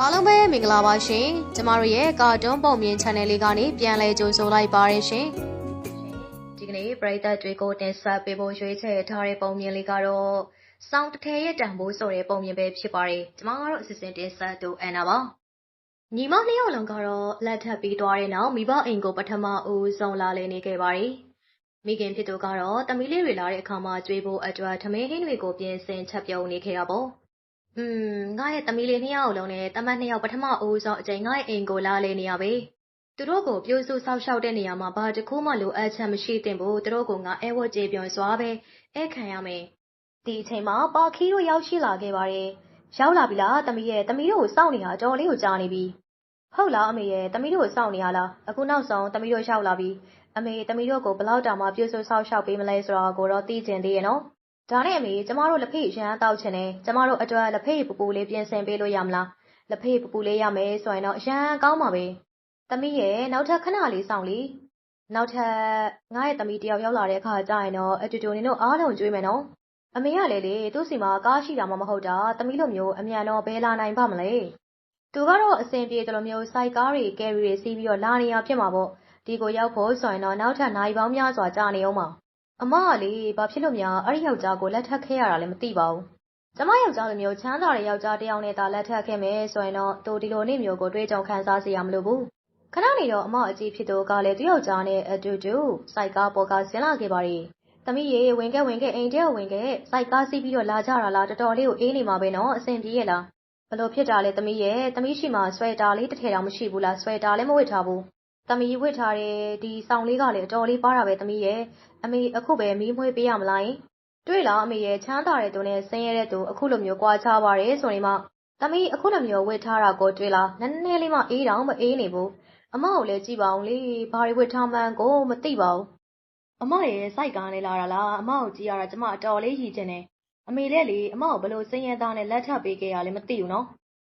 အားလုံးပဲမင်္ဂလာပါရှင်ကျမတို့ရဲ့ကာတွန်းပုံမြင် channel လေးကနေပြန်လည်ကြိုဆိုလိုက်ပါရရှင်ဒီကနေ့ပရိသတ်တွေကိုတင်ဆက်ပေးဖို့ရွေးချယ်ထားတဲ့ပုံမြင်လေးကတော့စောင်းတစ်ထည်ရဲ့တံပိုးဆိုတဲ့ပုံမြင်ပဲဖြစ်ပါတယ်ကျမကတော့အစီအစဉ်တင်ဆက်သူအန်နာပါညီမနှစ်ယောက်လုံးကတော့လက်ထပ်ပြီးသွားတဲ့နောက်မိဘအိမ်ကိုပထမဦးဆုံးလာလည်နေခဲ့ပါတယ်မိခင်ဖြစ်သူကတော့တမီးလေးတွေလာတဲ့အခါမှာကြွေးဖို့အတွက်ထမင်းဟင်းတွေကိုပြင်ဆင်ချက်ပြုံနေခဲ့တာပေါ့။ อืมငါရဲ့တမီးလေးနှစ်ယောက်လုံးနဲ့တမတ်နှစ်ယောက်ပထမအဦးဆုံးအချိန်ငါရဲ့အိမ်ကိုလာလေနေရပဲ။သူတို့ကိုပြိုးစုဆောက်ရှောက်တဲ့နေရာမှာဘာတစ်ခုမှလိုအပ်ချက်မရှိသင့်ဘူး။သူတို့ကငါအဲဝတ်ကြေပြောင်စွာပဲအဲခံရမယ်။ဒီအချိန်မှာပါခီတို့ရောက်ရှိလာခဲ့ပါတယ်။ရောက်လာပြီလားတမီးရဲ့တမီးတို့ကိုစောင့်နေတာတော်လေးကိုကြားနေပြီ။ဟုတ်လားအမေရဲ့တမီးတို့ကိုစောင့်နေရလား။အခုနောက်ဆုံးတမီးတို့ရောက်လာပြီ။အမေတမီးတို့ကိုဘလောက်တောင်မှပြုစုဆောက်ရှောက်ပေးမလဲဆိုတော့ကိုတော့သိကျင်သေးရဲ့နော်။ ဒါနဲ့အမေကျမတို့လက်ဖေးရမ်းတောက်ချင်တယ်။ကျမတို့အတွက်လက်ဖေးပူပူလေးပြင်ဆင်ပေးလို့ရမလား။လက်ဖေးပူပူလေးရမယ်ဆိုရင်တော့ရမ်းကောင်းပါပဲ။သမီးရဲ့နောက်ထပ်ခဏလေးစောင့်လီ။နောက်ထပ်ငါရဲ့သမီးတယောက်ရောက်လာတဲ့အခါကျရင်တော့အတူတူနေတို့အားလုံးကြွေးမယ်နော်။အမေကလေလေသူ့စီမှာကားရှိတာမှမဟုတ်တာသမီးလိုမျိုးအမြန်တော့ဘယ်လာနိုင်ပါမလဲ။သူကတော့အစင်ပြေတယ်လို့မျိုးစိုက်ကားတွေကယ်ရီတွေစီးပြီးတော့လာနေရဖြစ်မှာပေါ့။ဒီကိုရောက်ဖို့ဆိုရင်တော့နောက်ထပ်နိုင်ပေါင်းများစွာကြာနေအောင်ပါ။ အမကလေ ဘာဖြစ်လို့များ အဲ့ဒီယောက်ျားကို လက်ထပ်ခဲ့ရတာလည်းမသိပါဘူး။ကျမယောက်ျားလိုမျိုး ချမ်းသာတဲ့ယောက်ျားတစ်ယောက်နဲ့သာ လက်ထပ်ခဲ့မယ်ဆိုရင်တော့ သူ ဒီလိုနေမျိုးကို တွေးကြုံခံစားစေရမလို့ဘူး။ခဏနေတော့ အမအကြီးဖြစ်သူကလည်း သူယောက်ျားနဲ့အတူတူစိုက်ကားပေါ်က ဆင်းလာခဲ့ပါရီ။သမီးရေ ဝင်ခဲ့ဝင်ခဲ့ အိမ်ထဲဝင်ခဲ့စိုက်ကားစီးပြီးတော့ လာကြတာလား တော်တော်လေးကို အေးနေမှာပဲနော် အဆင်ပြေရဲ့လား။ဘလို့ဖြစ်တာလဲ သမီးရဲ့သမီးရှိမှဆွဲတာလေး တစ်ထည်တောင် မရှိဘူးလား ဆွဲတာလည်း မဝတ်ထားဘူး။ သမီးဝတ်ထားတဲ့ ဒီဆောင်လေးကလည်း အတော်လေးပါတာပဲ သမီးရဲ့အမေ အခုပဲ မီးမွှေးပေးရမလားယင် တွေ့လား အမေရဲ့ချမ်းသာတဲ့သူနဲ့ ဆင်းရဲတဲ့သူ အခုလိုမျိုးကြွားချပါတယ်ဆိုရင်မှ သမီး အခုလိုမျိုး ဝတ်ထားတာကို တွေ့လား နည်းနည်းလေးမှ အေးတောင် မအေးနေဘူး အမကိုလည်း ကြည့်ပါအောင်လေ ဘာတွေဝတ်ထားမှန်းကို မသိပါဘူး အမရဲ့စိုက်ကားနေလာတာလား အမကိုကြည့်ရတာ ကျမ အတော်လေးရည်ကျင်တယ် အမေလည်းလေ အမကိုဘလို့ဆင်းရဲသားနဲ့ လက်ထပ်ပေးခဲ့ရလဲ မသိဘူးနော်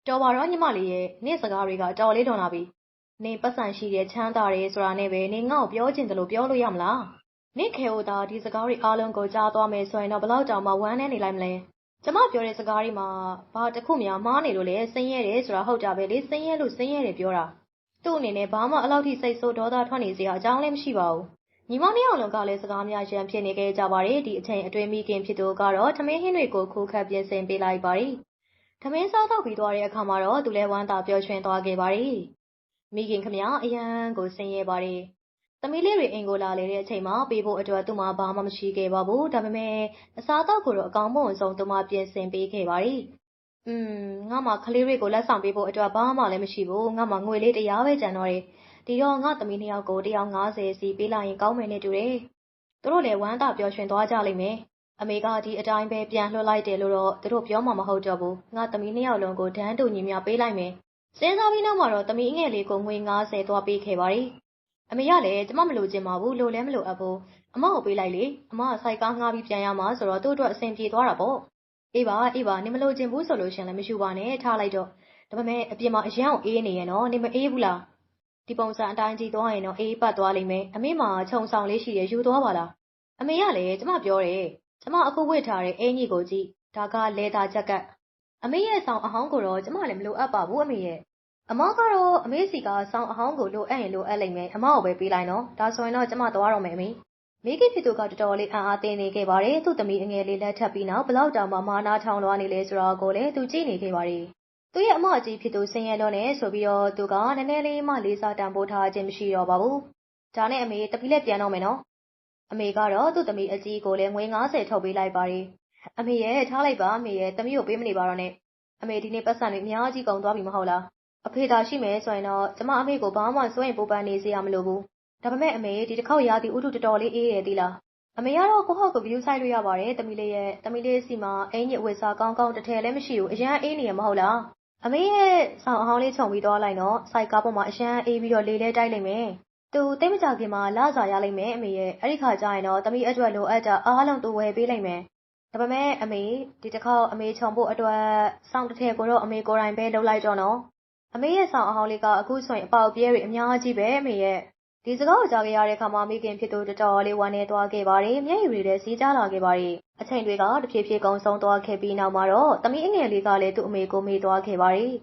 တော်ပါတော့ ညီမလေးရဲ့နေ့စကားတွေကတော်လေးလွန်လာပြီ နေပတ်စံရှိတဲ့ချမ်းသာတယ်ဆိုတာနဲ့ပဲနေငါ့ကိုပြောချင်တယ်လို့ပြောလို့ရမလားနင့်ခဲဟိုသာဒီစကားတွေအားလုံးကိုကြားသွားမယ်ဆိုရင်တော့ဘလောက်တောင်မှဝမ်းနဲ့နေလိုက်မလဲကျမပြောတဲ့စကားတွေမှာဘာတစ်ခုများမှားနေလို့လဲဆင်းရဲတယ်ဆိုတာဟုတ်တာပဲလေဆင်းရဲလို့ဆင်းရဲတယ်ပြောတာသူ့အနေနဲ့ဘာမှအလောက်ထိစိတ်ဆိုးဒေါသထွက်နေစရာအကြောင်းလည်းမရှိပါဘူးညီမနှစ်ယောက်လုံးကလည်းစကားများရန်ဖြစ်နေခဲ့ကြပါတယ်ဒီအချိန်အတွင်းမိခင်ဖြစ်သူကတော့ထမင်းဟင်းတွေကိုခိုးခတ်ပြင်ဆင်ပေးလိုက်ပါတယ်ထမင်းစားတော့ပြီးသွားတဲ့အခါမှာတော့သူလည်းဝမ်းသာပျော်ရွှင်သွားခဲ့ပါတယ် မိခင်ခမအရန်ကိုဆင်းရဲပါတယ်သမီးလေးတွေအိမ်ကိုလာလေတဲ့အချိန်မှာပေးဖို့အတွက်သူ့မှာဘာမှမရှိခဲ့ပါဘူးဒါပေမဲ့အစားအသောက်ကိုတော့အကောင်မွန်ဆုံးသူမပြင်ဆင်ပေးခဲ့ပါတယ်อืมငါမှကလေးတွေကိုလက်ဆောင်ပေးဖို့အတွက်ဘာမှလည်းမရှိဘူးငါမှငွေလေးတရားပဲကျန်တော့တယ်ဒီတော့ငါသမီးနှစ်ယောက်ကိုတရား90စီပေးလိုက်ရင်ကောင်းမယ်နဲ့တူတယ်သူတို့လည်းဝမ်းသာပျော်ရွှင်သွားကြလိမ့်မယ်အမေကဒီအတိုင်းပဲပြန်လွှတ်လိုက်တယ်လို့တော့သူတို့ပြောမှမဟုတ်တော့ဘူးငါသမီးနှစ်ယောက်လုံးကိုဒန်းတူညီမျှပေးလိုက်မယ် စဉ်းစားပြီးနောက်မှာတော့ သမီးငယ်လေးကို ငွေ90သွားပေးခဲ့ပါတယ် အမေကလည်း ကျမ မလိုချင်ပါဘူး လိုလည်း မလိုအပ်ဘူး အမကိုပေးလိုက်လေ အမကစိုက်ကားငှားပြီး ပြန်ရမှာဆိုတော့ သူ့အတွက် အဆင်ပြေသွားတာပေါ့ အေးပါ အေးပါနေမလိုချင်ဘူးဆိုလို့ရှင်လည်းမရှိပါနဲ့ ထားလိုက်တော့ ဒါပေမဲ့ အပြင်မှာ အရန်အောင်အေးနေရနော်နေမအေးဘူးလား ဒီပုံစံအတိုင်းကြည့်သွားရင်တော့ အေးပတ်သွားလိမ့်မယ် အမေမှာ ခြုံဆောင်လေးရှိရယူသွားပါလား အမေကလည်း ကျမပြောတယ် ကျမအခုဝတ်ထားတဲ့ အင်ကြီးကိုကြည့် ဒါကလဲတာချက်က အမေရဲ့ဆောင်အဟောင်းကိုတော့ကျမလည်းမလိုအပ်ပါဘူးအမေရဲ့အမကတော့အမေစီကဆောင်းအဟောင်းကိုလိုအပ်ရင်လိုအပ်လိမ့်မယ်အမကိုပဲပေးလိုက်နော်ဒါဆိုရင်တော့ကျမသွားတော့မယ်အမေမိခင်ဖြစ်သူကတော်တော်လေးအံ့အားသင့်နေခဲ့ပါတယ်သူ့သမီးအငယ်လေးလက်ထပ်ပြီးနောက်ဘလောက်တောင်မှမာနာထောင်လွှားနေလဲဆိုတော့ကိုလည်းသူကြည့်နေခဲ့ပါတယ်သူရဲ့အမအကြီးဖြစ်သူဆင်းရဲတော့နေဆိုပြီးတော့သူကနည်းနည်းလေးမှလေးစားတန်ဖိုးထားခြင်းမရှိတော့ပါဘူးဒါနဲ့အမေတပီးလက်ပြန်တော့မယ်နော်အမေကတော့သူ့သမီးအကြီးကိုလည်းငွေ90ထုတ်ပေးလိုက်ပါတယ် အမေရဲ့ထားလိုက်ပါအမေရဲ့သမီးကိုပေးမနေပါတော့နဲ့အမေဒီနေ့ပတ်စံတွေအများကြီးကုန်သွားပြီမဟုတ်လားအဖေသာရှိမယ်ဆိုရင်တော့ကျမအမေကိုဘာမှစိုးရင်ပူပန်နေစေရမလို့ဘူး။ဒါပေမဲ့အမေဒီတစ်ခေါက်ရာသီဥတုတော်တော်လေးအေးတယ်သီလား။အမေကတော့ကိုဟုတ်ကို view ဆိုင်လို့ရပါတယ်တမီလေးရဲ့တမီလေးစီမှာအင်ကြီးအဝတ်စားကောင်းကောင်းတစ်ထည်လည်းမရှိဘူးအရန်အေးနေရမဟုတ်လား။အမေရဲ့ဆောင်အဟောင်းလေးခြုံပြီးသွားလိုက်တော့စိုက်ကားပေါ်မှာအရန်အေးပြီးတော့လေလဲတိုက်လိုက်မယ်။သူတိတ်မကြခင်မှာလာစာရလိုက်မယ်အမေရဲ့အဲ့ဒီခါကျရင်တော့တမီအတွက်လိုအပ်တာအားလုံးသူဝယ်ပေးလိုက်မယ်။ ဒါပေမဲ့ အမေ ဒီတစ်ခေါက် အမေခြုံဖို့အတွက် စောင့်တစ်ထည်ကိုတော့ အမေကိုယ်တိုင်ပဲ လုပ်လိုက်တော့နော်။အမေရဲ့ဆောင်အဟောင်းလေးက အခုဆိုရင် အပေါက်ပြဲတွေ အများကြီးပဲအမေရဲ့ ဒီစကားကိုကြားခဲ့ရတဲ့အခါမှာ မိခင်ဖြစ်သူ တော်တော်လေး ဝမ်းနေသွားခဲ့ပါတယ် မျက်ရည်တွေလည်းစီးကြလာခဲ့ပါတယ် အချိန်တွေက တဖြည်းဖြည်း ကုန်းဆုံးသွားခဲ့ပြီးနောက်မှာတော့ သမီးအငယ်လေးကလည်း သူ့အမေကို မေးသွားခဲ့ပါတယ်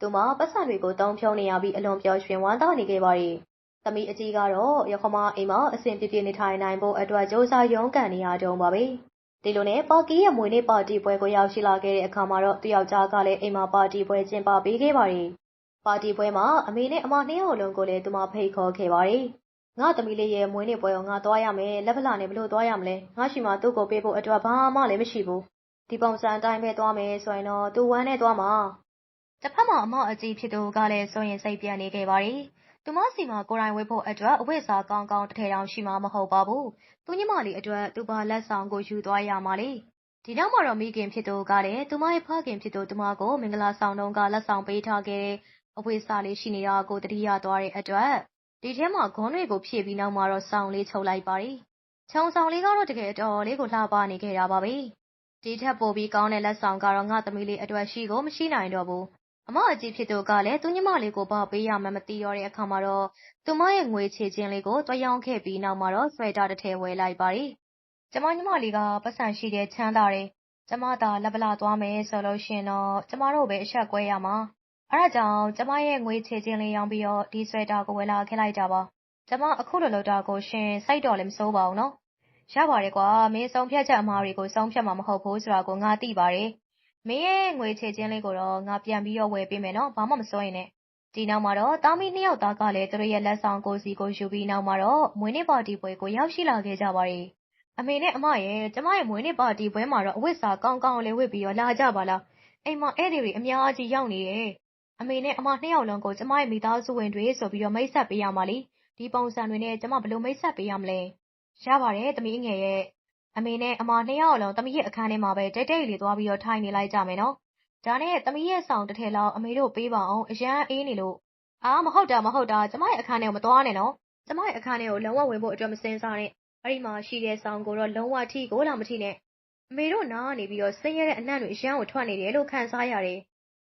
သူမပတ်စံတွေကိုတောင်းဖြုံးနေရပြီး အလွန်ပျော်ရွှင်ဝမ်းသာနေခဲ့ပါတယ်။သမီးအကြီးကတော့ရခမအိမ်မှာ အဆင်ပြေပြေနေထိုင်နိုင်ဖို့အတွက်စ조사ရုန်းကန်နေရတုံးပါပဲ။ ဒီလိုနဲ့ ပါကီရဲ့ မွေးနေ့ပါတီပွဲကို ရောက်ရှိလာခဲ့တဲ့အခါမှာတော့ သူယောက်ျားကလည်း အိမ်မှာ ပါတီပွဲ ကျင်းပပေးခဲ့ပါတယ်။ပါတီပွဲမှာ အမေနဲ့ အမ နှစ်ယောက်လုံးကိုလည်း သူမ ဖိတ်ခေါ်ခဲ့ပါတယ်။ငါသမီးလေးရဲ့ မွေးနေ့ပွဲကို ငါသွားရမယ် လက်ဖလာနဲ့ဘလို့သွားရမလဲ ငါရှိမှသူ့ကိုပေးဖို့အတွက် ဘာမှလည်း မရှိဘူး ဒီပုံစံအတိုင်းပဲ သွားမယ်ဆိုရင်တော့ သူဝမ်းနဲ့သွားမှာတစ်ဖက်မှာ အမအကြီးဖြစ်သူကလည်း စိုးရင်စိတ်ပြတ်နေခဲ့ပါတယ် သူမစီမှာ ကိုယ်တိုင်ဝေးဖို့အတွက် အဝိစာကောင်းကောင်း တစ်ထည်တောင် ရှိမှာမဟုတ်ပါဘူး သူညမလေးအတွက် သူပါလက်ဆောင်ကို ယူသွားရမှာလေဒီနောက်မှာတော့ မိခင်ဖြစ်သူကလည်း သူမရဲ့ဖခင်ဖြစ်သူ သူမကို မင်္ဂလာဆောင်တုန်းက လက်ဆောင်ပေးထားခဲ့တဲ့ အဝိစာလေး ရှိနေတာကိုတတိယသွားတဲ့အတွက် ဒီထဲမှာ ဂွန်းတွေကို ဖြည့်ပြီးနောက်မှာတော့ဆောင်းလေးချုပ်လိုက်ပါတယ် ခြုံဆောင်လေးကတော့ တကယ်တော်လေးကို လှပနေခဲ့တာပါပဲ ဒီထက်ပိုပြီးကောင်းတဲ့ လက်ဆောင်ကတော့ ငါသမီးလေးအတွက် ရှိကိုမရှိနိုင်တော့ဘူး အမအကြီးဖြစ်သူကလည်း သူညမလေးကို ဘာပေးရမှမသိတော့တဲ့အခါမှာတော့ သူမရဲ့ ငွေချေခြင်းလေးကိုတွက်ရောင်းခဲ့ပြီးနောက်မှာတော့ ဆွဲတာတစ်ထည် ဝယ်လိုက်ပါတယ် ကျမညမလေးကပတ်စံရှိတဲ့ချမ်းသာတယ် ကျမသာလက်ပလာသွားမယ်ဆိုလို့ရှင်တော့ ကျမတို့ပဲအဆက်ကွဲရမှာ အဲ့ဒါကြောင့် ကျမရဲ့ ငွေချေခြင်းလေးရောင်းပြီးတော့ ဒီဆွဲတာကို ဝယ်လာခဲ့လိုက်တာပါ ကျမ အခုလိုလုပ်တာကိုရှင် စိတ်တော်လည်းမစိုးပါဘူးနော် ရပါတယ်ကွာ မင်းဆုံးဖြတ်ချက်အမှားတွေကို ဆုံးဖြတ်မှာ မဟုတ်ဘူးဆိုတာကို ငါသိပါတယ် မင်းရဲ့ငွေချေခြင်းလေးကိုတော့ငါပြန်ပြီးတော့ဝယ်ပေးမယ်နော်ဘာမှမစိုးရင်နဲ့ဒီနောက်မှာတော့တာမီနှစ်ယောက်သားကလည်းသူတို့ရဲ့လက်ဆောင်ကိုစီကိုယူပြီးနောက်မှာတော့မွေးနေ့ပါတီပွဲကိုရောက်ရှိလာခဲ့ကြပါတယ်အမေနဲ့အမရဲ့ကျမရဲ့မွေးနေ့ပါတီပွဲမှာတော့အဝတ်စားကောင်းကောင်းလေးဝတ်ပြီးတော့လာကြပါလားအိမ်မှာဧည့်သည်တွေအများကြီးရောက်နေတယ်အမေနဲ့အမနှစ်ယောက်လုံးကိုကျမရဲ့မိသားစုဝင်တွေဆိုပြီးတော့မိတ်ဆက်ပေးရမှာလीဒီပုံစံတွေနဲ့ကျမဘယ်လိုမိတ်ဆက်ပေးရမလဲရပါတယ်သမီးငယ်ရဲ့ အမေနဲ့အမနှစ်ယောက်လုံးသမီးရဲ့အခန်းထဲမှာပဲတိတ်တိတ်လေးသွားပြီးတော့ထိုင်နေလိုက်ကြမယ်နော်ဒါနဲ့သမီးရဲ့ဆောင်တစ်ထည်လောက်အမေတို့ပေးပါအောင်အရန်အေးနေလို့အာမဟုတ်တာမဟုတ်တာကျမရဲ့အခန်းထဲကိုမသွားနဲ့နော်ကျမရဲ့အခန်းထဲကိုလုံးဝဝင်ဖို့အတွက်မစင်စားနဲ့အဲ့ဒီမှာရှိတဲ့ဆောင်ကိုတော့လုံးဝထိကိုလာမထိနဲ့အမေတို့နားကနေပြီးတော့ဆင်းရဲတဲ့အနံ့တွေအရန်ကိုထွက်နေတယ်လို့ခံစားရတယ်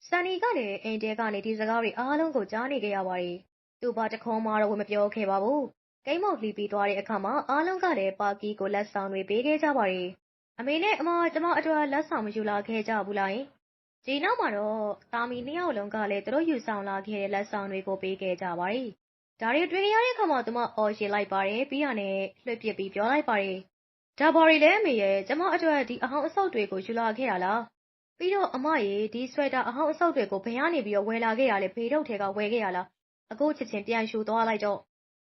ဆန်နီကလည်းအိမ်တဲကနေဒီစကားတွေအားလုံးကိုကြားနေကြရပါတယ်သူဘာတခုံးမှတော့ဝင်မပြောခဲ့ပါဘူး ကိန်းမုတ်လှီးပြီးသွားတဲ့အခါမှာ အားလုံးကလည်း ပါကီကို လက်ဆောင်တွေ ပေးခဲ့ကြပါတယ်။အမေနဲ့အမ ကျမအတွက် လက်ဆောင်မယူလာခဲ့ကြဘူးလား။ဒီနောက်မှာတော့တာမီနှစ်ယောက်လုံးကလည်း သူတို့ယူဆောင်လာခဲ့တဲ့ လက်ဆောင်တွေကို ပေးခဲ့ကြပါတယ်။ဒါတွေတွေ့ရတဲ့အခါမှာသူမအော်ရှည်လိုက်ပါတယ် ပြီးရနဲ့ လွှတ်ပစ်ပြီး ပြောလိုက်ပါတယ်။ဒါဘာတွေလဲအမေရဲ့ကျမအတွက် ဒီအဟောင်းအဆုပ်တွေကို ယူလာခဲ့တာလား။ပြီးတော့ အမရေ ဒီဆွဲတာအဟောင်းအဆုပ်တွေကို ဘယ်ကနေပြီးတော့ဝယ်လာခဲ့ရလဲ ဘေးထုတ်ထဲက ဝယ်ခဲ့ရလား။အခုချက်ချင်း ပြန်ယူသွားလိုက်တော့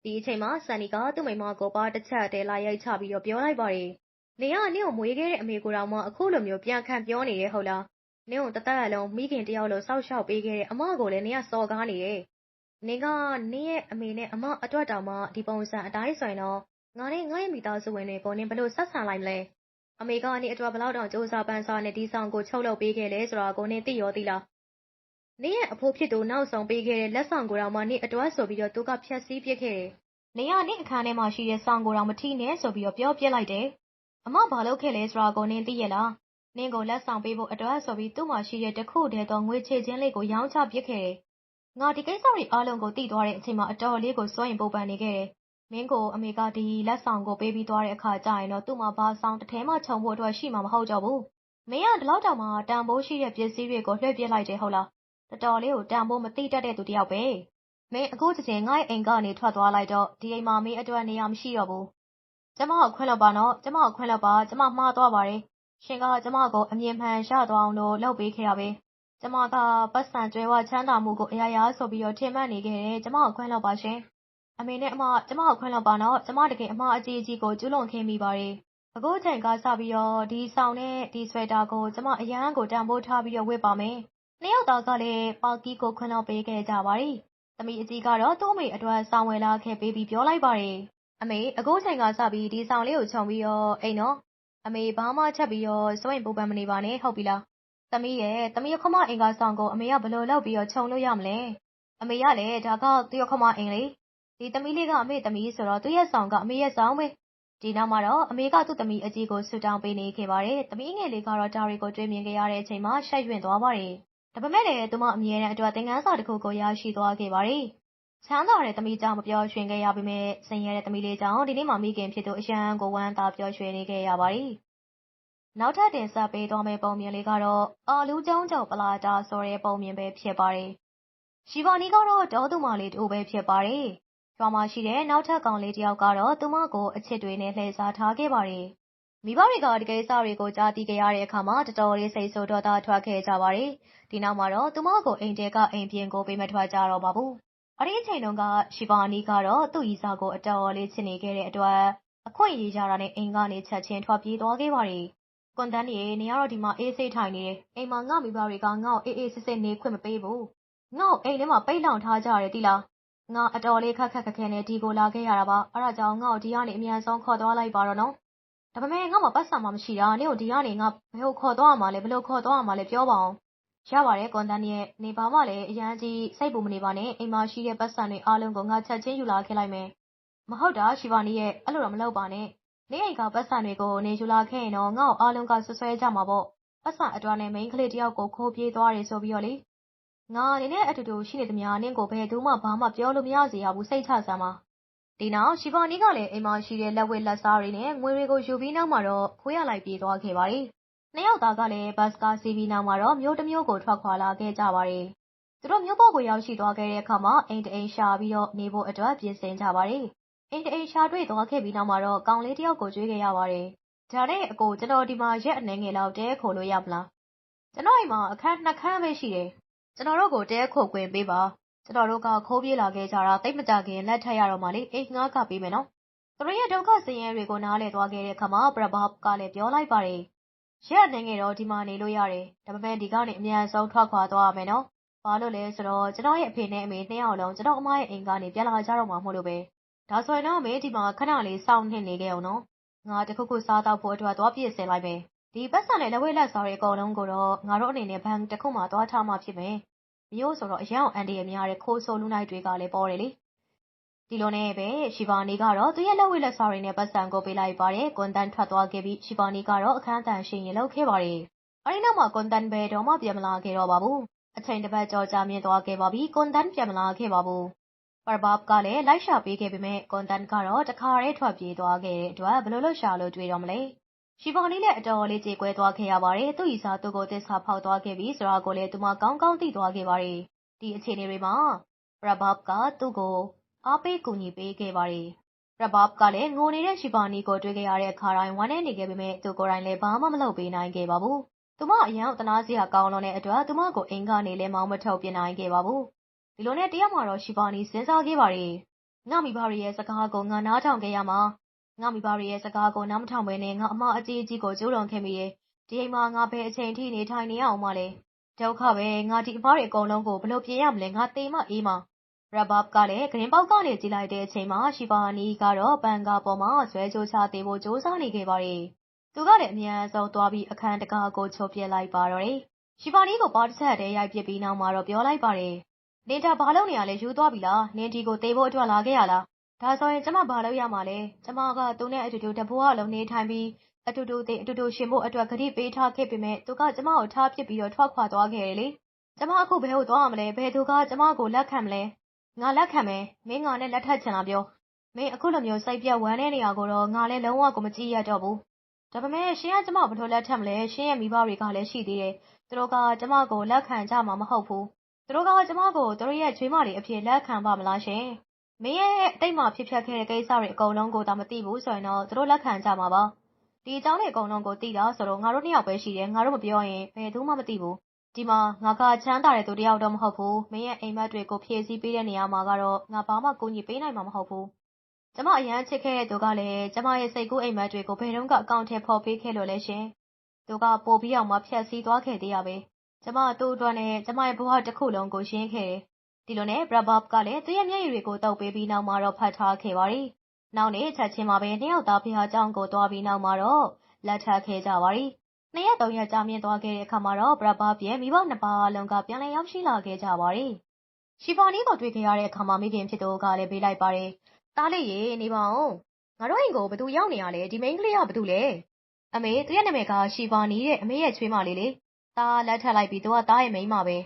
ဒီအချိန်မှာ ဆန်နီက သူ့မိမကို ပါတစ်ချက်တဲလာရိုက်ချပြီးတော့ ပြောလိုက်ပါတယ်။နေကနင့်ကိုမွေးခဲ့တဲ့အမေကိုတော့မှ အခုလိုမျိုး ပြန်ခံပြောနေရဲဟုတ်လား။နင့်ကို တသက်အလုံး မိခင်တယောက်လို စောက်ရှောက်ပေးခဲ့တဲ့ အမကိုလည်း နင်က စော်ကားနေတယ်။နင်က နင့်ရဲ့အမေနဲ့ အမအတွက်တောင်မှ ဒီပုံစံအတိုင်းဆိုရင်တော့ ငါနဲ့ ငါရဲ့မိသားစုဝင်တွေကို နင်ဘယ်လိုဆက်ဆံလိုက်မလဲ။အမေက နင့်အတွက်ဘလောက်တောင်စူးစမ်းပန်းစားနဲ့ ဒီဆောင်ကို ချုပ်လုပ်ပေးခဲ့လဲဆိုတာကို နင်သိရောသိလား။ နင့်ရဲ့အဖိုးဖြစ်သူ နောက်ဆုံးပေးခဲ့တဲ့ လက်ဆောင်ကိုတော့မှ နင့်အတွက်ဆိုပြီးတော့ သူက ဖျက်ဆီးပစ်ခဲ့တယ်။နင်ကနင့်အခန်းထဲမှာရှိတဲ့ဆောင်ကိုတော့မထိနဲ့ဆိုပြီးတော့ ပြောပြလိုက်တယ်။အမ ဘာလုပ်ခဲ့လဲဆိုတာကို နင်သိရဲ့လား။နင့်ကို လက်ဆောင်ပေးဖို့အတွက်ဆိုပြီး သူ့မှာရှိတဲ့တခုတည်းသော ငွေချေခြင်းလေးကို ရောင်းချပစ်ခဲ့တယ်။ငါ ဒီကိစ္စတွေအားလုံးကို သိသွားတဲ့အချိန်မှာ အတော်လေးကိုစွန့်ရင်ပုတ်ပန်နေခဲ့တယ်။မင်းကို အမေက ဒီလက်ဆောင်ကို ပေးပြီးသွားတဲ့အခါကျရင်တော့ သူ့မှာ ဘာဆောင်တစ်ထဲမှ ခြုံဖို့အတွက် ရှိမှာမဟုတ်တော့ဘူး။မင်းက ဒီလောက်တောင်မှ တန်ဖိုးရှိတဲ့ ပစ္စည်းတွေကို လွှဲပစ်လိုက်တယ် ဟုတ်လား။ တော်တော်လေးကို တန်ဖိုးမသိတတ်တဲ့သူ တယောက်ပဲ။မင်း အခုချက်ချင်းငါ့ရဲ့အိမ်ကနေ ထွက်သွားလိုက်တော့ ဒီအိမ်မှာ မင်းအတွက် နေရာမရှိတော့ဘူး။ကျမကို ခွင့်လွှတ်ပါနော်။ကျမကို ခွင့်လွှတ်ပါ။ကျမ မှားသွားပါတယ်။ရှင်က ကျမကို အမြင်မှန်ရသွားအောင်လို့ လုပ်ပေးခဲ့တာပဲ။ကျမက ပိုက်ဆံကြွယ်ဝချမ်းသာမှုကို အရာရာဆိုပြီးတော့ ထင်မှတ်နေခဲ့တယ်။ကျမကို ခွင့်လွှတ်ပါရှင်။အမေနဲ့အမ ကျမကို ခွင့်လွှတ်ပါနော်။ကျမ တကယ် အမှားအကြီးကြီးကို ကျူးလွန်ခဲ့မိပါတယ်။အခုချိန်ကစပြီးတော့ ဒီစောင်နဲ့ ဒီဆွဲတာကို ကျမ အရမ်းကို တန်ဖိုးထားပြီးတော့ ဝတ်ပါမယ်။ နှစ်ယောက်သားကလည်း ပါကီကို ခွင့်လွှတ်ပေးခဲ့ကြပါတယ် သမီးအကြီးကတော့ သူ့အမေအတွက် စောင်ဝယ်လာခဲ့ပေးပြီး ပြောလိုက်ပါတယ်။အမေ အခုချိန်ကစပြီး ဒီစောင်လေးကို ခြုံပြီးတော့ အိမ်နော်။အမေ ဘာမှချက်ပြီးတော့စွန့်ပူပန်မနေပါနဲ့ ဟုတ်ပြီလား။သမီးရဲ့ သမီးခမအင်ကဆောင်ကို အမေက ဘယ်လိုလုပ်ပြီးတော့ ခြုံလို့ရမလဲ။အမေကလည်း ဒါက သူ့ခမအင်လေ။ဒီသမီးလေးက အမေသမီးဆိုတော့ သူ့ရဲ့ဆောင်က အမေရဲ့ဆောင်ပဲ။ဒီနောက်မှာတော့ အမေက သူ့သမီးအကြီးကိုဆူတောင်းပေးနေခဲ့ပါတယ်။သမီးငယ်လေးကတော့ ဒါတွေကို တွေ့မြင်ခဲ့ရတဲ့အချိန်မှာ ရှက်ရွံ့သွားပါတယ်။ ဒါပေမဲ့လည်း သူမအမြဲတမ်းအတွက် သင်ခန်းစာတစ်ခုကို ရရှိသွားခဲ့ပါတယ်။ချမ်းသာတဲ့သမီးကြောင့် မပျော်ရွှင်ခဲ့ရပေမဲ့ဆင်းရဲတဲ့သမီးလေးကြောင့် ဒီနေ့မှမိခင်ဖြစ်သူ အရန်ကို ဝမ်းသာပျော်ရွှင်နေခဲ့ရပါတယ်။နောက်ထပ်တင်ဆက်ပေးသွားမယ့် ပုံမြင်လေးကတော့ အာလူးကျုံကျော်ပလာတာဆိုတဲ့ ပုံမြင်ပဲဖြစ်ပါတယ်။ရှိပါနီကတော့ဒေါသူမလေးတူပဲဖြစ်ပါတယ်။ရွာမှာရှိတဲ့ နောက်ထပ်ကောင်လေးတယောက်ကတော့ သူမကို အချစ်တွေနဲ့ လှည့်စားထားခဲ့ပါတယ်။ မိဘတွေကတကယ်စားတွေကို ကြားသိခဲ့ရတဲ့အခါမှာ တော်တော်လေး စိတ်ဆိုးဒေါသထွက်ခဲ့ကြပါတယ်။ဒီနောက်မှာတော့ သူမကို အိမ်တဲက အိမ်ပြင်ကို ပေးမထွက်ကြတော့ပါဘူး။အဲ့ဒီအချိန်တုန်းက ရှိပါနီကတော့ သူ့ရီစာကို အတော်လေး ချစ်နေခဲ့တဲ့အတွက် အခွင့်အရေးကြတာနဲ့ အိမ်ကနေ ချက်ချင်းထွက်ပြေးသွားခဲ့ပါတယ်။ကွန်တန်းနေနေရတော့ ဒီမှာ အေးစိတ်ထိုင်နေတယ်။အိမ်မှာ ငါမိဘတွေက ငါ့ကို အေးအေးစစ်စစ်နေခွင့်မပေးဘူး။ငါ့ကို အိမ်ထဲမှာ ပိတ်လောင်ထားကြရတယ်တိလား။ငါ အတော်လေး ခက်ခက်ခက်ခဲနဲ့ ဒီကိုလာခဲ့ရတာပါ။အဲ့ဒါကြောင့် ငါ့ကို ဒီကနေ အမြန်ဆုံး ခေါ်သွားလိုက်ပါတော့နော်။ ဒါပေမဲ့ ငါ့မှာပတ်စံမှမရှိတာ။နင့်ကို ဒီကနေ ငါ ဘယ်ကိုခေါ်သွားရမှာလဲ ဘယ်လို ခေါ်သွားရမှာလဲ ပြောပါအောင်။ရပါတယ် ကွန်တန်းရဲ့နေပါမှလည်း အရန်ကြီး စိတ်ပူမနေပါနဲ့ အိမ်မှာရှိတဲ့ပတ်စံတွေအားလုံးကို ငါ ချက်ချင်း ယူလာခဲ့လိုက်မယ်။မဟုတ်တာ ရှိပါနီရဲ့အဲ့လိုတော့ မလုပ်ပါနဲ့။နေအိမ်ကပတ်စံတွေကိုနေယူလာခဲ့ရင်တော့ ငါ့ကို အားလုံးကဆွဆွဲကြမှာပေါ့။ပတ်စံအတွက်နဲ့ မိန်းကလေးတယောက်ကို ခိုးပြေးသွားတယ်ဆိုပြီးတော့လေ။ငါအနေနဲ့အတူတူ ရှိနေသမျှ နင့်ကို ဘယ်သူမှ ဘာမှ ပြောလို့ မရစေရဘူး စိတ်ချစမ်းပါ။ ဒီနောက် ရှိပါနီကလည်း အိမ်မှာရှိတဲ့ လက်ဝတ်လက်စားတွေနဲ့ ငွေတွေကို ယူပြီးနောက်မှာတော့ခွေးရလိုက်ပြေးသွားခဲ့ပါတယ်။နှစ်ယောက်သားကလည်း ဘတ်စကားစီးပြီးနောက်မှာတော့ မြို့တစ်မြို့ကို ထွက်ခွာလာခဲ့ကြပါတယ်။သူတို့မြို့ပေါ်ကို ရောက်ရှိသွားခဲ့တဲ့အခါမှာ အိမ်တအိမ်ရှာပြီးတော့ နေဖို့အတွက် ပြင်ဆင်ကြပါတယ်။အိမ်တအိမ်ရှာတွေ့သွားခဲ့ပြီးနောက်မှာတော့ ကောင်လေးတယောက်ကိုကြွေးခဲ့ရပါတယ်။ဒါနဲ့ အကို ကျွန်တော် ဒီမှာ ရက်အနေငယ်လောက်တဲခိုလို့ရမလား။ကျွန်တော်အိမ်မှာ အခန်းနှစ်ခန်းပဲရှိတယ်။ကျွန်တော်တို့ကိုတဲခိုခွင့်ပေးပါ။ ကျွန်တော်တို့က ခိုးပြေးလာခဲ့ကြတာတိတ်မကြခင် လက်ထက်ရတော့မှလေအိမ်ငှားကပေးမယ်နော်။သူတို့ရဲ့ဒုက္ခဆင်းရဲတွေကို နားလည်သွားခဲ့တဲ့အခါမှာပရဘာကလည်း ပြောလိုက်ပါတယ်။ရက်အနေငယ်တော့ ဒီမှာနေလို့ရတယ်။ဒါပေမဲ့ဒီကနေ အမြန်ဆုံးထွက်ခွာသွားရမယ်နော်။ဘာလို့လဲဆိုတော့ ကျွန်တော်ရဲ့အဖေနဲ့အမေ နှစ်ယောက်လုံး ကျွန်တော်အမရဲ့အိမ်ကနေ ပြန်လာကြတော့မှာမို့လို့ပဲ။ဒါဆိုရင်တော့ အမေ ဒီမှာ ခဏလေး စောင့်နေနေခဲ့အောင်နော်။ငါ တခုခုစားတော့ဖို့အတွက် သွားပြည့်စင်လိုက်မယ်။ဒီပတ်စံနဲ့ လက်ဝဲလက်စားတွေ အကုန်လုံးကိုတော့ ငါတို့အနေနဲ့ ဘဏ်တစ်ခုမှသွားထားမှဖြစ်မယ်။ မျိုးဆိုတော့အယောင်အန်ဒီရဲ့များတဲ့ ခိုးဆိုး လူနိုင်တွေကလည်း ပေါ်တယ်လေ။ဒီလိုနဲ့ပဲရှီဗာနီကတော့ သူ့ရဲ့လက်ဝဲလက်စားတွေနဲ့ပတ်စံကို ပေးလိုက်ပါတယ်။ကွန်တန်ထွက်သွားခဲ့ပြီးရှီဗာနီကတော့ အခန်းတန်ရှင်ရင် လုပ်ခဲ့ပါတယ်။အဲဒီနောက်မှာကွန်တန်ဘယ်တော့မှ ပြန်မလာခဲ့တော့ပါဘူး။အချိန်တစ်ပတ်ကြော် ကြာမြင့်သွားခဲ့ပါပြီ။ကွန်တန်ပြန်မလာခဲ့ပါဘူး။ပါဘာဘကလည်း လိုက်ရှာပေးခဲ့ပေမဲ့ကွန်တန်ကတော့ တခါတည်း ထွက်ပြေးသွားခဲ့တဲ့အတွက် ဘယ်လိုလုပ်ရှာလို့ တွေ့တော့မလဲ။ ရှီဗာနီလည်းအတော်လေး ကြေကွဲသွားခဲ့ရပါတယ်။သူ့ဤစား သူ့ကိုသစ္စာဖောက်သွားခဲ့ပြီးဆိုတာကိုလည်း သူမ ကောင်းကောင်း သိသွားခဲ့ပါတယ်။ဒီအခြေအနေတွေမှာပရဘာဘကသူ့ကို အားပေး ကူညီပေးခဲ့ပါတယ်။ပရဘာဘကလည်း ငိုနေတဲ့ရှီဗာနီကို တွေ့ခဲ့ရတဲ့အခါတိုင်း ဝမ်းနည်းနေခဲ့ပေမဲ့သူကိုယ်တိုင်လည်း ဘာမှ မလုပ်ပေးနိုင်ခဲ့ပါဘူး။သူမ အရန်သနာစရာ ကောင်းလွန်တဲ့အတွက် သူမကို အိမ်ကနေလည်း မောင်းမထုတ်ပြနိုင်ခဲ့ပါဘူး။ဒီလိုနဲ့ တရက်မှာတော့ရှီဗာနီ စဉ်းစားခဲ့ပါတယ်။ငါမိဘရဲ့ စကားကို ငါ နားထောင်ခဲ့ရမှာ ငါမိဘရဲ့စကားကို နားမထောင်ဘဲနဲ့ ငါ အမအကြီးအကြီးကို ကျူးလွန်ခဲ့မိတယ်။ဒီအိမ်မှာ ငါ ဘယ်အချိန်ထိ နေထိုင်နေရအောင်မလဲ။ဒုက္ခပဲ ငါ ဒီအမားတွေ အကုန်လုံးကို ဘယ်လိုပြင်ရမလဲ ငါတေးမအေးမရဘပ်ကလည်းဂရင်ပေါက်ကနေ ကြည့်လိုက်တဲ့အချိန်မှာရှီပါနီကတော့ ပန်ကာပေါ်မှာ ဆွဲကြိုးချသေးဖို့ ကြိုးစားနေခဲ့ပါတယ်။သူကလည်း အမြန်ဆုံးသွားပြီး အခန်းတကာကို ချိုးပြလိုက်ပါတော့တယ်။ရှီပါနီကို ပေါ်တစ်ချက်တည်း ရိုက်ပစ်ပြီးနောက်မှာတော့ ပြောလိုက်ပါတယ်။နင်ဒါ ဘာလုပ်နေရလဲယူသွားပြီလား။နင် ဒီကိုတေးဖို့အတွက် လာခဲ့ရလား။ ဒါဆိုရင် ကျမ ဘာလုပ်ရမှာလဲ။ကျမက သူနဲ့အတူတူ တဘွားလုံး နေထိုင်ပြီး အတူတူသေးအတူတူရှင်ဖို့အတွက်ဂတိပေးထားခဲ့ပေမဲ့သူက ကျမကို ထားပစ်ပြီးတော့ ထွက်ခွာသွားခဲ့တယ်လေ။ကျမ အခု ဘယ်ကိုသွားရမလဲ။ဘယ်သူက ကျမကို လက်ခံမလဲ။ငါ လက်ခံမယ်။မင်း ငါနဲ့ လက်ထပ်ချင်လား ပြော။မင်း အခုလိုမျိုး စိတ်ပျက်ဝမ်းနည်းနေရကိုတော့ ငါလည်း လုံးဝကို မကြည့်ရတော့ဘူး။ဒါပေမဲ့ရှင်က ကျမကို ဘယ်လို လက်ထပ်မလဲ။ရှင်ရဲ့ မိဘတွေကလည်း ရှိသေးတယ်။သူတို့က ကျမကို လက်ခံကြမှာ မဟုတ်ဘူး။သူတို့က ကျမကို သူတို့ရဲ့ ချွေးမတွေအဖြစ် လက်ခံပါမလားရှင်။ မင်းရဲ့အတိတ်မှာဖြစ်ပျက်ခဲ့တဲ့ကိစ္စတွေအကုန်လုံးကို သာမသိဘူးဆိုရင်တော့ သူတို့လက်ခံကြမှာပါ။ဒီအကြောင်းတွေအကုန်လုံးကို သိတာဆိုတော့ ငါတို့နှစ်ယောက်ပဲရှိတယ်။ငါတို့မပြောရင် ဘယ်သူမှမသိဘူး။ဒီမှာ ငါက ချမ်းသာတဲ့သူတယောက်တော့ မဟုတ်ဘူး။မင်းရဲ့အိမ်မက်တွေကို ဖြည့်ဆည်းပေးတဲ့နေရာမှာကတော့ ငါဘာမှ ကူညီပေးနိုင်မှာ မဟုတ်ဘူး။ကျမ အရန်ချစ်ခဲ့တဲ့သူကလည်း ကျမရဲ့ စိတ်ကူးအိမ်မက်တွေကို ဘယ်တော့ကအကောင့်ထဲဖော်ပေးခဲ့လို့လဲရှင်။သူက ပို့ပြီးအောင်မှဖြတ်စည်းသွားခဲ့သေးရပဲ။ကျမ သူ့အတွက်နဲ့ ကျမရဲ့ဘဝတစ်ခုလုံးကိုရှင်းခဲ့တယ်။ ဒီလိုနဲ့ Prabhakar ကလည်း သူ့ရဲ့မျက်ရည်တွေကို သုတ်ပေးပြီးနောက်မှာတော့ ဖတ်ထားခဲ့ပါတယ်။နောက်နေ့ ချက်ချင်းပါပဲ နှစ်ယောက်သား ဘုရားကျောင်းကို သွားပြီးနောက်မှာတော့ လက်ထပ်ခဲ့ကြပါတယ်။နှစ်ရက်သုံးရက် ကြာမြင့်သွားခဲ့တဲ့အခါမှာတော့ Prabhakar ရဲ့ မိဘနှစ်ပါးအားလုံးက ပြန်လည်ရောက်ရှိလာခဲ့ကြပါတယ်။ Shivani ကို တွေ့ခဲ့ရတဲ့အခါမှာ မိခင်ဖြစ်သူကလည်း မေးလိုက်ပါတယ်။သားလေးရေ နေပါဦး၊ငါတို့အိမ်ကို ဘယ်သူရောက်နေတာလဲ၊ဒီမိန်းကလေးက ဘယ်သူလဲ။အမေ သူ့ရဲ့နာမည်က Shivani တဲ့ အမေရဲ့ ချွေးမလေးလေ။သားက လက်ထပ်လိုက်ပြီ သူက သားရဲ့မိန်းမပဲ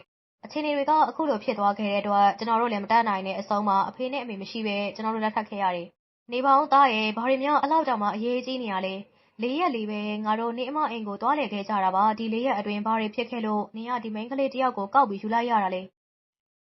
အခြေအနေတွေက အခုလို ဖြစ်သွားခဲ့တဲ့အတွက် ကျွန်တော်တို့လည်း မတတ်နိုင်တဲ့အဆုံးမှာ အဖေနဲ့အမေမရှိပဲကျွန်တော်တို့ လက်ထပ်ခဲ့ရတယ်။နေပါဦး သားရဲ့ဘာတွေများအလောက်တောင်မှ အရေးကြီးနေရလဲ။လေးရက်လေးပဲ ငါတို့ နေအမအိမ်ကို သွားလေခဲ့ကြတာပါ ဒီလေးရက်အတွင်း ဘာတွေဖြစ်ခဲ့လို့နေရဒီမိန်းကလေးတယောက်ကို ကောက်ပြီး ယူလိုက်ရတာလေ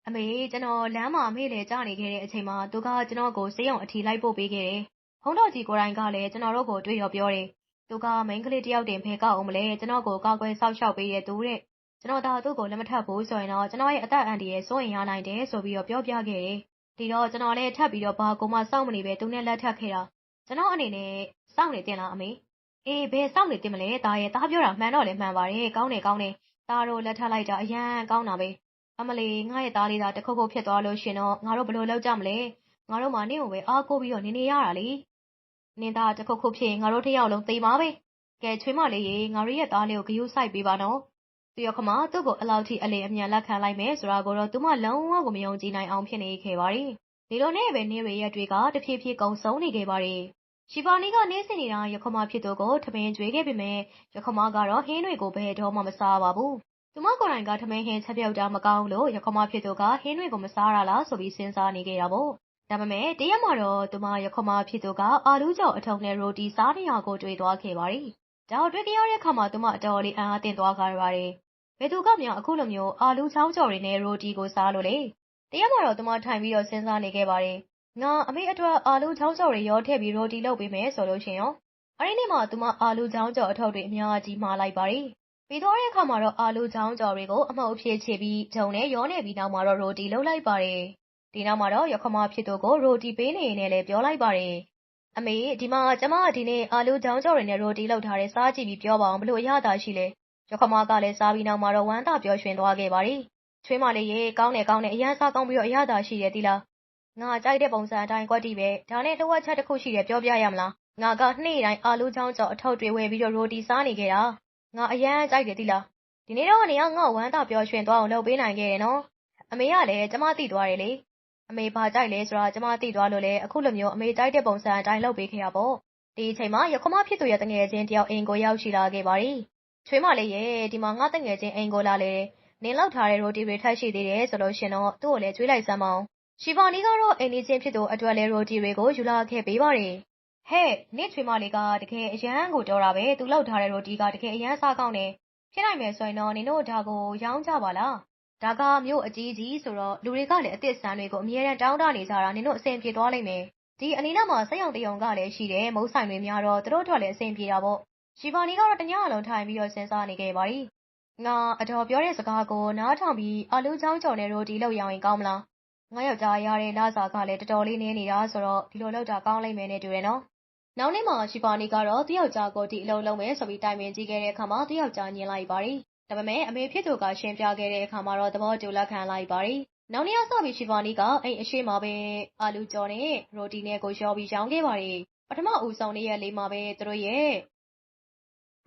အမေ ကျွန်တော် လမ်းမှာ မေ့လေကြနေခဲ့တဲ့အချိန်မှာ သူက ကျွန်တော်ကိုစေးရုံအထီလိုက်ပို့ပေးခဲ့တယ်။ဘုန်းတော်ကြီးကိုယ်တိုင်ကလည်း ကျွန်တော်တို့ကို တွေ့ရောပြောတယ်။သူက မိန်းကလေးတယောက်တင်ဖဲကောက်အောင်မလဲ ကျွန်တော်ကိုကောက်ကွယ်ဆောက်ရှောက်ပေးတဲ့သူတဲ့။ ကျွန်တော်သာသူ့ကိုလက်မထပ်ဘူးဆိုရင်တော့ကျွန်တော်ရဲ့အသက်အန္တရာယ်စိုးရင်ရနိုင်တယ်ဆိုပြီးတော့ပြောပြခဲ့တယ်။ဒီတော့ကျွန်တော်လည်းထပ်ပြီးတော့ဘာကိုမှစောင့်မနေပဲသူနဲ့လက်ထပ်ခဲ့တာ။ကျွန်တော်အနေနဲ့စောင့်နေတင်လားအမေ။အေးဘယ်စောင့်နေတင်မလဲ။ဒါရဲ့သားပြောတာမှန်တော့လည်းမှန်ပါတယ်။ကောင်းတယ်ကောင်းတယ်။သားတို့လက်ထပ်လိုက်တာအရန်ကောင်းတာပဲ။အမလီငါရဲ့သားလေးသာတခုခုဖြစ်သွားလို့ရှင်တော့ငါတို့ဘယ်လိုလုပ်ကြမလဲ။ငါတို့မှနင့်ကိုပဲအားကိုးပြီးတော့နေနေရတာလေ။နင်သားတခုခုဖြစ်ရင်ငါတို့တစ်ယောက်လုံးသေမှာပဲ။ကဲချွေးမလေးရေငါတို့ရဲ့သားလေးကိုဂယုစိုက်ပေးပါနော်။ သူရခမသူ့ကိုအလောက်ထိ အလင်းအမြန် လက်ခံလိုက်မယ်ဆိုတာကိုတော့ သူမ လုံးဝကို မယုံကြည်နိုင်အောင် ဖြစ်နေခဲ့ပါတယ်။ဒီလိုနဲ့ပဲ နေရရဲ့တွေက တဖြည်းဖြည်း ကုံဆုံးနေခဲ့ပါတယ်။ရှီပါနီကနေစင်နေတာရခမဖြစ်သူကို ထမင်းကျွေးခဲ့ပေမဲ့ရခမကတော့ ဟင်းတွေကို ဘယ်တော့မှ မစားပါဘူး။သူမကိုယ်တိုင်က ထမင်းဟင်းချက်ပြုတ်တာ မကောင်းလို့ရခမဖြစ်သူက ဟင်းတွေကို မစားရလားဆိုပြီး စဉ်းစားနေခဲ့တာပေါ့။ဒါပေမဲ့တရက်မှာတော့ သူမရခမဖြစ်သူက အာလူးကြော်အထုံနဲ့ ရိုတီ စားနေရကို တွေ့သွားခဲ့ပါတယ်။ဒါတွေ့ကြရတဲ့အခါမှာ သူမ အတော်လေး အံ့အားသင့်သွားကြရပါတယ်။ ဘယ်သူကမှအခုလိုမျိုး အာလူးချောင်းကြော်တွေနဲ့ ရိုတီကို စားလို့လေ။တရက်မှာတော့သူမထိုင်ပြီးတော့ စဉ်းစားနေခဲ့ပါတယ်။ငါ အမေအတွက် အာလူးချောင်းကြော်တွေရောထည့်ပြီး ရိုတီလုပ်ပေးမယ်ဆိုလို့ရှင်ရော။အဲဒီနေ့မှာ သူမ အာလူးချောင်းကြော်အထုပ်တွေ အများကြီးမှားလိုက်ပါတယ်။ပြီးသွားတဲ့အခါမှာတော့ အာလူးချောင်းကြော်တွေကို အမှုပ်အဖြစ်ချပြီး ဂျုံနဲ့ရောနေပြီးနောက်မှာတော့ ရိုတီလုပ်လိုက်ပါတယ်။ဒီနောက်မှာတော့ရခမဖြစ်သူကို ရိုတီပေးနေနေလည်း ပြောလိုက်ပါတယ်။အမေ ဒီမှာ ကျမ ဒီနေ့ အာလူးချောင်းကြော်တွေနဲ့ ရိုတီလုပ်ထားတဲ့စားကြည့်ပြီး ပြောပါအောင်ဘလို့အရသာရှိလဲ။ ရခမကလည်းစားပြီးနောက်မှာတော့ဝမ်းသာပျော်ရွှင်သွားခဲ့ပါတယ်။ချွေးမလေးရေကောင်းတယ်ကောင်းတယ်အရန်စားကောင်းပြီးတော့အရသာရှိတယ်သီလား။ငါကြိုက်တဲ့ပုံစံအတိုင်းကွက်တီပဲဒါနဲ့လှုပ်ဝက်ချက်တစ်ခုရှိတယ်ပြောပြရမလား။ငါကနေ့တိုင်းအာလူးချောင်းကြော်အထုပ်တွေဝယ်ပြီးတော့ရိုတီစားနေခဲ့တာ။ငါအရန်ကြိုက်တယ်သီလား။ဒီနေ့တော့နေကငါ့ဝမ်းသာပျော်ရွှင်သွားအောင်လုပ်ပေးနိုင်ခဲ့တယ်နော်။အမေကလည်းကျမသိသွားတယ်လေ။အမေဘာကြိုက်လဲဆိုတာကျမသိသွားလို့လေအခုလိုမျိုးအမေကြိုက်တဲ့ပုံစံအတိုင်းလုပ်ပေးခဲ့ရပေါ့။ဒီအချိန်မှာရခမဖြစ်သူရဲ့တငယ်ချင်းတယောက်အိမ်ကိုရောက်ရှိလာခဲ့ပါတယ်။ ချွေးမလေးရဲ့ ဒီမှာ ငါတငယ်ချင်း အိမ်ကိုလာလေနင်းလောက်ထားတဲ့ ရိုတီတွေ ထပ်ရှိသေးတယ်ဆိုလို့ရှင်တော့ သူ့ကိုလည်း ကျွေးလိုက်စမ်းမအောင်။ရှီဗာနီကတော့ အိမ်လေးချင်းဖြစ်သူအတွက်လဲရိုတီတွေကို ယူလာခဲ့ပေးပါတယ်။ဟဲ့ နင့်ချွေးမလေးက တကယ်အရန်ကို တော်တာပဲ သူလောက်ထားတဲ့ ရိုတီက တကယ်အရန်စားကောင်းတယ်။ဖြစ်နိုင်မယ်ဆိုရင်တော့ နင်တို့ ဒါကို ရောင်းကြပါလား။ဒါက မြို့အကြီးကြီးဆိုတော့ လူတွေကလည်း အသစ်ဆန်းတွေကို အမြဲတမ်း တောင်းတနေကြတာ နင်တို့ အဆင်ပြေသွားလိမ့်မယ်။ဒီအနီးနားမှာ စက်ရုံတရုံကလည်းရှိတယ် မုတ်ဆိုင်တွေများတော့ သူတို့ထွက်လည်း အဆင်ပြေတာပေါ့။ ရှီဗာနီကတော့ တညအလုံးထိုင်ပြီးတော့ စဉ်းစားနေခဲ့ပါသည်။ငါအတော်ပြောတဲ့စကားကို နားထောင်ပြီးအလူးချောင်းကြော်နဲ့ ရိုတီလောက်ရောင်းရင် ကောင်းမလား။ငါယောက်ျားရတဲ့လာစာကလည်း တော်တော်လေးနည်းနေတာဆိုတော့ ဒီလိုလောက်တာ ကောင်းလိမ့်မယ်နဲ့ တူတယ်နော်။နောက်နေ့မှာ ရှီဗာနီကတော့ သူ့ယောက်ျားကို ဒီအလုံးလုံးမယ်ဆိုပြီး တိုင်ပင်ကြည့်ခဲ့တဲ့အခါမှာ သူ့ယောက်ျားညင်လိုက်ပါသည်။ဒါပေမဲ့ အမေဖြစ်သူက ရှင်းပြခဲ့တဲ့အခါမှာတော့ သဘောတူ လက်ခံလိုက်ပါသည်။နောက်နေ့ကစပြီး ရှီဗာနီက အိမ်အရှိမှာပဲ အာလူးကြော်နဲ့ ရိုတီနဲ့ကို ရောပြီး ရောင်းခဲ့ပါတယ်။ပထမဦးဆုံး နေ့ရက်လေးမှာပဲ သူတို့ရဲ့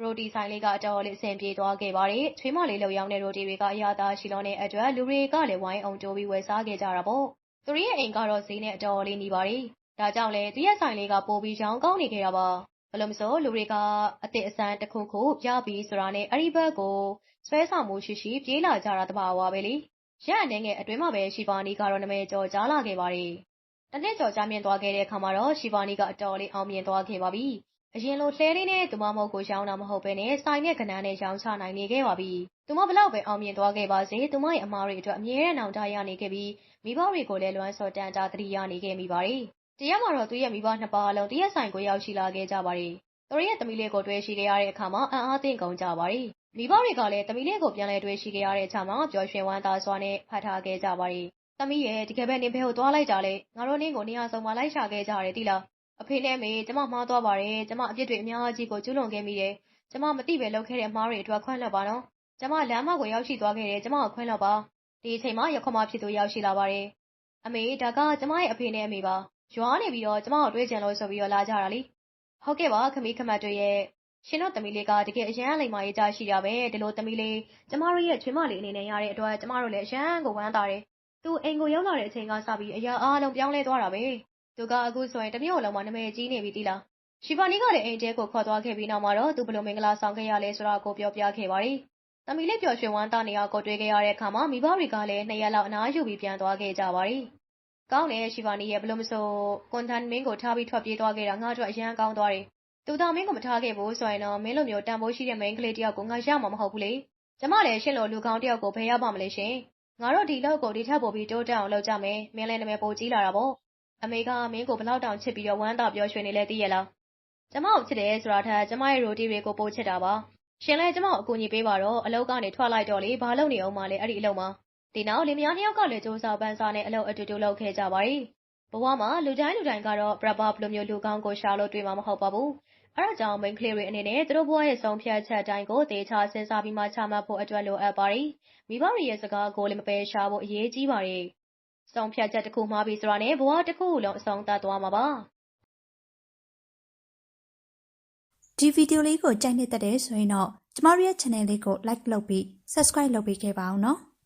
ရိုတီဆိုင်လေးကအတော်လေး အဆင်ပြေသွားခဲ့ပါတယ်။ချွေးမလေးလှုပ်ရောင်းတဲ့ ရိုတီတွေက အရသာရှိလုံးတဲ့အတွက် လူတွေကလည်း ဝိုင်းအောင်တိုးပြီး ဝယ်စားခဲ့ကြတာပေါ့။သူတို့ရဲ့အိမ်ကတော့ ဈေးနဲ့ အတော်လေးနေပါတယ်။ဒါကြောင့်လည်း သူရဲ့ဆိုင်လေးက ပိုပြီးရောင်းကောင်းနေခဲ့တာပါ။ဘလို့မဆို လူတွေက အသစ်အဆန်းတစ်ခုခုရပြီးဆိုတာနဲ့ အဲ့ဒီဘက်ကို ဆွဲဆောင်မှုရှိရှိ ပြေးလာကြတာတဘာဝပဲလေ။ရက်အနေငယ်အတွင်းမှာပဲ ရှီပါနီကတော့ နာမည်ကျော်ကြားလာခဲ့ပါတယ်။တစ်နှစ်ကျော် ကြာမြင့်သွားခဲ့တဲ့အခါမှာတော့ ရှီပါနီက အတော်လေး အောင်မြင်သွားခဲ့ပါပြီ။ အရင်လို လှဲလေးနဲ့ သူမမဟုတ်ကို ရောင်းတာမဟုတ်ဘဲနဲ့ ဆိုင်နဲ့ကနန်းနဲ့ ရောင်းချနိုင်နေခဲ့ပါပြီ။သူမဘလောက်ပဲ အောင်မြင်သွားခဲ့ပါစေ သူမရဲ့ အမားတွေအတွက် အမြဲတမ်း နောင်တရနေခဲ့ပြီး မိဘတွေကိုလည်း လွမ်းစော်တန်တာသတိရနေခဲ့မိပါတယ်။တရက်မှာတော့ သူ့ရဲ့ မိဘနှစ်ပါးလုံးတရက်ဆိုင်ကို ရောက်ရှိလာခဲ့ကြပါတယ်။သူတို့ရဲ့ သမီးလေးကို တွေ့ရှိခဲ့ရတဲ့အခါမှာ အံ့အားသင့်ကုန်ကြပါတယ်။မိဘတွေကလည်း သမီးလေးကို ပြန်လည်တွေ့ရှိခဲ့ရတဲ့အခါမှာ ပျော်ရွှင်ဝမ်းသာစွာနဲ့ ဖတ်ထားခဲ့ကြပါတယ်။သမီးရဲ့တကယ်ပဲ နင်ဘဲကိုသွားလိုက်ကြလေငါတို့နင်းကို နေရာဆုံးမှာ လိုက်ရှာခဲ့ကြရတယ်တိလား အဖေနဲ့မေကျမမှားသွားပါတယ်ကျမအပြစ်တွေအများကြီးကိုကျူးလွန်ခဲ့မိတယ်ကျမမသိပဲလုပ်ခဲ့တဲ့အမှားတွေအတွက်ခွင့်လွှတ်ပါနော်ကျမလမ်းမကိုရောက်ရှိသွားခဲ့တယ်ကျမကိုခွင့်လွှတ်ပါဒီအချိန်မှာရခွန်မဖြစ်သူရောက်ရှိလာပါတယ်အမေဒါကကျမရဲ့အဖေနဲ့အမေပါရွာနေပြီးတော့ကျမကိုတွေ့ကြလို့ဆိုပြီးတော့လာကြတာလေဟုတ်ကဲ့ပါခမီးခမတ်တို့ရဲ့ရှင်တို့သမီးလေးကတကယ်အရန်လိမ်မာရေးကြရှိတာပဲဒီလိုသမီးလေးကျမတို့ရဲ့ချွေးမလေးအနေနဲ့ရတဲ့အတွက်ကျမတို့လည်းအရန်ကိုဝမ်းသာတယ်သူအိမ်ကိုရောက်လာတဲ့အချိန်ကစပြီးအရာအားလုံးပြောင်းလဲသွားတာပဲ သူကအခုဆိုရင်တမျိုးလုံးမှာနာမည်ကြီးနေပြီတိလားရှီဖာနီကလည်းအိမ်တဲကိုခေါ်သွားခဲ့ပြီးနောက်မှာတော့သူဘလို့မင်္ဂလာဆောင်ခဲ့ရလဲဆိုတာကိုပြောပြခဲ့ပါတယ်။သမီးလေးပျော်ရွှင်ဝမ်းသာနေအောင်ကိုတွေ့ခဲ့ရတဲ့အခါမှာမိဘတွေကလည်းနှစ်ရက်လောက်အနားယူပြီးပြန်သွားခဲ့ကြပါတယ်။ကောင်းတယ်ရှီဖာနီရဲ့ဘလို့မဆိုကွန်တန်မင်းကိုထားပြီးထွက်ပြေးသွားခဲ့တာငါ့အတွက်အရန်ကောင်းသွားတယ်။သူတော်မင်းကိုမထားခဲ့ဘူးဆိုရင်တော့မင်းလိုမျိုးတန်ဖိုးရှိတဲ့မိန်းကလေးတယောက်ကိုငါရမှာမဟုတ်ဘူးလေ။ကျမလည်းရှင့်လိုလူကောင်းတယောက်ကိုဘယ်ရောက်ပါမလဲရှင်ငါတို့ဒီလောက်ကိုဒီထက်ပိုပြီးတိုးတက်အောင်လုပ်ကြမယ်မင်းလည်းနာမည်ပိုကြီးလာတာပေါ့ အမေကမင်းကိုဘလောက်တောင်ချစ်ပြီးတော့ဝမ်းသာပြောရွှင်နေလဲသိရလားကျမကိုချစ်တယ်ဆိုတာထက်ကျမရဲ့ရိုတီတွေကိုပိုချစ်တာပါရှင်လည်းကျမကိုအကူအညီပေးပါတော့အလုပ်ကနေထွက်လိုက်တော့လေဘာလုပ်နေအောင်မလဲအဲ့ဒီအလုပ်မှာဒီနောက်လင်မယားနှစ်ယောက်ကလည်းစူးစမ်းပန်းစားနဲ့အလုပ်အတူတူလုပ်ခဲ့ကြပါ යි ဘဝမှာလူတိုင်းလူတိုင်းကတော့ပြပဘလိုမျိုးလူကောင်းကိုရှာလို့တွေ့မှာမဟုတ်ပါဘူး။အဲဒါကြောင့်မိန်းကလေးတွေအနေနဲ့သူတို့ဘဝရဲ့ဆုံးဖြတ်ချက်တိုင်းကိုသေချာစဉ်းစားပြီးမှချမှတ်ဖို့အတွက်လိုအပ်ပါတယ်။မိဘတွေရဲ့စကားကိုလည်းမပယ်ရှားဖို့အရေးကြီးပါတယ်။ ဆုံးဖြတ်ချက်တစ်ခုမှားပြီးဆိုတာနဲ့ဘဝတစ်ခုလုံးအဆုံးသတ်သွားမှာပါ။ဒီဗီဒီယိုလေးကိုကြိုက်နှစ်သက်တယ်ဆိုရင်တော့ကျမတို့ရဲ့ channel လေးကို like လုပ်ပြီး subscribe လုပ်ပေးခဲ့ပါအောင်နော်။